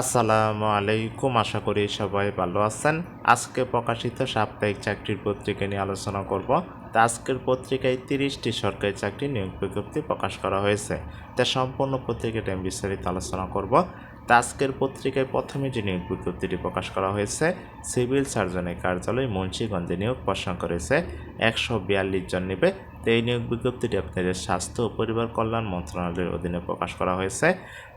আসসালামু আলাইকুম, আশা করি সবাই ভালো আছেন। আজকে প্রকাশিত সাপ্তাহিক চাকরির পত্রিকা নিয়ে আলোচনা করব। তা আজকের পত্রিকায় তিরিশটি সরকারি চাকরি নিয়োগ বিজ্ঞপ্তি প্রকাশ করা হয়েছে। তা সম্পূর্ণ পত্রিকাটা আমি বিস্তারিত আলোচনা করব। তা আজকের পত্রিকায় প্রথমে যে নিয়োগ বিজ্ঞপ্তিটি প্রকাশ করা হয়েছে, সিভিল সার্জনের কার্যালয় মুন্সিগঞ্জে নিয়োগ প্রশ্ন করেছে। একশো বিয়াল্লিশ জন নেবে তো এই নিয়োগ বিজ্ঞপ্তিটি আপনাদের স্বাস্থ্য ও পরিবার কল্যাণ মন্ত্রণালয়ের অধীনে প্রকাশ করা হয়েছে।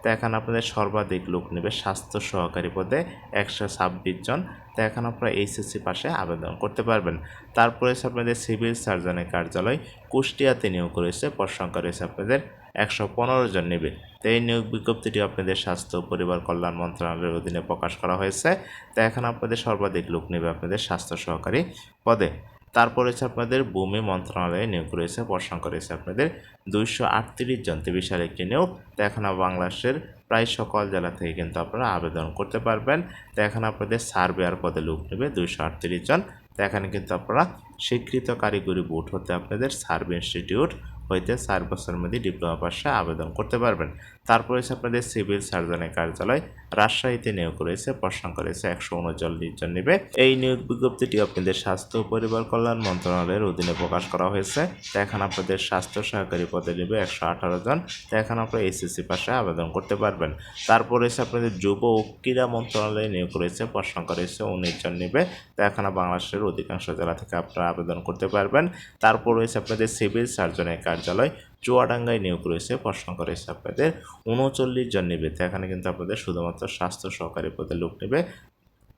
তো এখানে আপনাদের সর্বাধিক লোক নেবে স্বাস্থ্য সহকারী পদে একশো ছাব্বিশ জন। তো এখন আপনারা এইচএসসি পাশে আবেদন করতে পারবেন। তারপরে হচ্ছে আপনাদের সিভিল সার্জনের কার্যালয়। কুষ্টিয়াতে নিয়োগ রয়েছে, পদ রয়েছে আপনাদের একশো পনেরো জন নেবে। তো এই নিয়োগ বিজ্ঞপ্তিটি আপনাদের স্বাস্থ্য পরিবার কল্যাণ মন্ত্রণালয়ের অধীনে প্রকাশ করা হয়েছে। তো এখন আপনাদের সর্বাধিক লোক নেবে আপনাদের স্বাস্থ্য সহকারী পদে। তারপর হচ্ছে আপনাদের ভূমি মন্ত্রণালয়ে নিয়োগ রয়েছে পদ সংখ্যা রয়েছে আপনাদের দুইশো আটত্রিশ জন তো বিশাল একটি নিয়োগ। তো এখন বাংলাদেশের প্রায় সকল জেলা থেকে কিন্তু আপনারা আবেদন করতে পারবেন। তো এখন আপনাদের সার্ভেয়ার পদে লোক নেবে দুইশো আটত্রিশ জন। তো এখানে কিন্তু আপনারা স্বীকৃত কারিগরি বোর্ড হতে আপনাদের সার্ভে ইনস্টিটিউট হইতে চার বছরের মধ্যে ডিপ্লোমা পাশে আবেদন করতে পারবেন। তারপরে হচ্ছে আপনাদের সিভিল সার্জনের কার্যালয়। রাজশাহীতে নিয়োগ রয়েছে প্রশ্ন করেছে একশো উনচল্লিশ জন নেবে। এই নিয়োগ বিজ্ঞপ্তিটি আপনাদের স্বাস্থ্য ও পরিবার কল্যাণ মন্ত্রণালয়ের অধীনে প্রকাশ করা হয়েছে। এখন আপনাদের স্বাস্থ্য সহকারী পদে নেবে একশো আঠারো জন। এখন আপনারা এসএসসি পাশে আবেদন করতে পারবেন। তারপর হচ্ছে আপনাদের যুব ও ক্রীড়া মন্ত্রণালয়ে নিয়োগ রয়েছে প্রশ্ন করেছে উনিশ জন নেবে। এখন বাংলাদেশের অধিকাংশ জেলা থেকে আপনারা আবেদন করতে পারবেন। তারপর রয়েছে আপনাদের সিভিল সার্জনের কার্যালয় চুয়াডাঙ্গায় নিয়োগ রয়েছে, প্রশ্ন করেছে আপনাদের উনচল্লিশ জন নেবে। এখানে কিন্তু আপনাদের শুধুমাত্র স্বাস্থ্য সহকারী পদে লোক নেবে।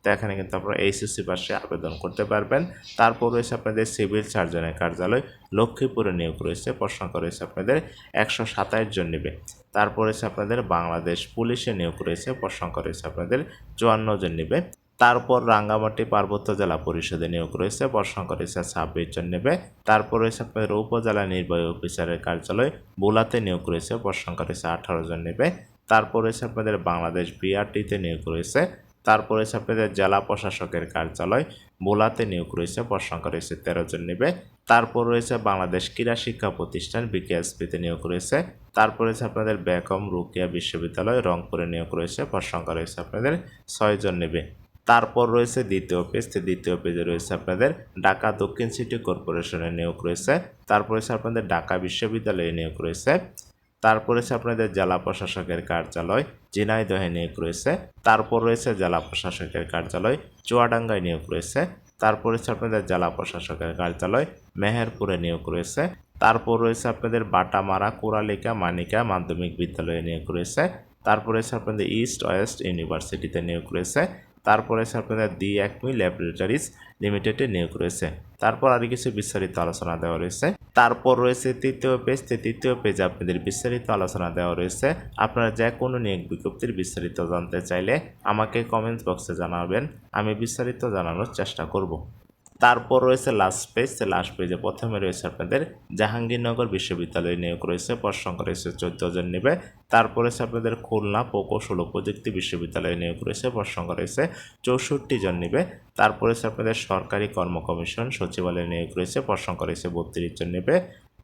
তো এখানে কিন্তু আপনারা এইচএসসি পাশে আবেদন করতে পারবেন। তারপর রয়েছে আপনাদের সিভিল সার্জনের কার্যালয়। লক্ষ্মীপুরে নিয়োগ রয়েছে, প্রশ্ন করেছে আপনাদের একশো সাতাশ জন নেবে। তারপর রয়েছে আপনাদের বাংলাদেশ পুলিশে নিয়োগ রয়েছে, প্রশ্ন করেছে আপনাদের চুয়ান্ন জন নেবে। তারপর রাঙ্গামাটি পার্বত্য জেলা পরিষদে নিয়োগ রয়েছে। বর্ষণ করেছে ছাব্বিশ জন নেবে। তারপর রয়েছে আপনাদের উপজেলা নির্বাহী অফিসারের কার্যালয়। বুলাতে নিয়োগ রয়েছে। বর্ষণ করেছে আঠারো জন নেবে। তারপর রয়েছে আপনাদের বাংলাদেশ বিআরটিতে নিয়োগ রয়েছে। তারপর রয়েছে আপনাদের জেলা প্রশাসকের কার্যালয়। বোলাতে নিয়োগ রয়েছে। সংখ্যা রয়েছে তেরো জন নেবে। তারপর রয়েছে বাংলাদেশ ক্রীড়া শিক্ষা প্রতিষ্ঠান বিকেএসপিতে নিয়োগ রয়েছে। তারপর রয়েছে আপনাদের বেকম রুকিয়া বিশ্ববিদ্যালয় রংপুরে নিয়োগ রয়েছে। সংখ্যা রয়েছে আপনাদের ছয় জন নেবে। তারপর রয়েছে দ্বিতীয় পেজ। দ্বিতীয় পেজে রয়েছে আপনাদের ঢাকা দক্ষিণ সিটি কর্পোরেশনের নিয়োগ রয়েছে। তারপর রয়েছে আপনাদের ঢাকা বিশ্ববিদ্যালয়ে নিয়োগ রয়েছে। তারপর রয়েছে আপনাদের জেলা প্রশাসকের কার্যালয়, ঝিনাইদহে নিয়োগ রয়েছে। তারপর রয়েছে জেলা প্রশাসকের কার্যালয়, চুয়াডাঙ্গায় নিয়োগ রয়েছে। তারপর রয়েছে আপনাদের জেলা প্রশাসকের কার্যালয়, মেহেরপুরে নিয়োগ রয়েছে। তারপর রয়েছে আপনাদের বাটামারা, কোরালিকা, মানিকা মাধ্যমিক বিদ্যালয়ে নিয়োগ রয়েছে। তারপর রয়েছে আপনাদের ইস্ট ওয়েস্ট ইউনিভার্সিটিতে নিয়োগ রয়েছে। তারপরে আছে আপনাদের দি একমি ল্যাবরেটরিজ লিমিটেডে নিয়োগ রয়েছে। তারপর আর কিছু বিস্তারিত আলোচনা দেওয়া রয়েছে। তারপর রয়েছে তৃতীয় পেজ। তৃতীয় পেজে আপনাদের বিস্তারিত আলোচনা দেওয়া রয়েছে। আপনারা যে কোনো নিয়োগ বিজ্ঞপ্তির বিস্তারিত জানতে চাইলে আমাকে কমেন্ট বক্সে জানাবেন। আমি বিস্তারিত জানানোর চেষ্টা করব। তারপর রয়েছে লাস্ট পেজ লাস্ট পেজে প্রথমে রয়েছে আপনাদের জাহাঙ্গীরনগর বিশ্ববিদ্যালয়ে নিয়োগ রয়েছে, পদ সংখ্যা রয়েছে চোদ্দ জন নেবে। তারপর রয়েছে আপনাদের খুলনা প্রকৌশল প্রযুক্তি বিশ্ববিদ্যালয়ে নিয়োগ রয়েছে, পদ সংখ্যা রয়েছে চৌষট্টি জন নেবে। তারপর রয়েছে আপনাদের সরকারি কর্ম কমিশন সচিবালয়ে নিয়োগ রয়েছে, পদ সংখ্যা রয়েছে বত্রিশ জন নেবে।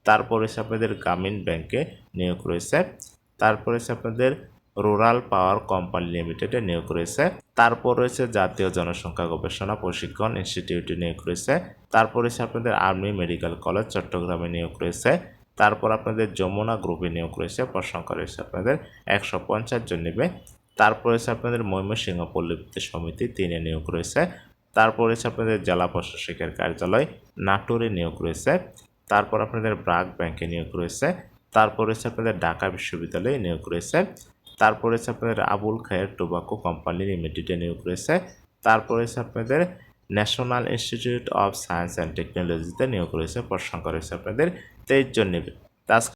তারপর রয়েছে আপনাদের গ্রামীণ ব্যাংকে নিয়োগ রয়েছে। তারপর রয়েছে আপনাদের রুরাল পাওয়ার কোম্পানি লিমিটেডে নিয়োগ রয়েছে তারপর রয়েছে জাতীয় জনসংখ্যা গবেষণা প্রশিক্ষণ ইনস্টিটিউটে নিয়োগ রয়েছে তারপর রয়েছে আপনাদের আর্মি মেডিকেল কলেজ চট্টগ্রামে নিয়োগ রয়েছে তারপর আপনাদের যমুনা গ্রুপে নিয়োগ রয়েছে সংখ্যা রয়েছে আপনাদের একশো পঞ্চাশ জন নেবে। তারপর রয়েছে আপনাদের ময়মনসিংহ পল্লীবিদ্যুৎ সমিতি তিনে নিয়োগ রয়েছে তারপর রয়েছে আপনাদের জেলা প্রশাসকের কার্যালয় নাটোরে নিয়োগ রয়েছে তারপর আপনাদের ব্রাক ব্যাংকে নিয়োগ রয়েছে তারপর রয়েছে আপনাদের ঢাকা বিশ্ববিদ্যালয়ে নিয়োগ রয়েছে তারপরে হচ্ছে আপনাদের আবুল খায়ের টোবাকো কোম্পানি লিমিটেডে নিয়োগ রয়েছে। তারপরে হচ্ছে আপনাদের national institute of science and টেকনোলজিতে নিয়োগ রয়েছে। পদ সংখ্যা রয়েছে আপনাদের তেইশ জন নেবে।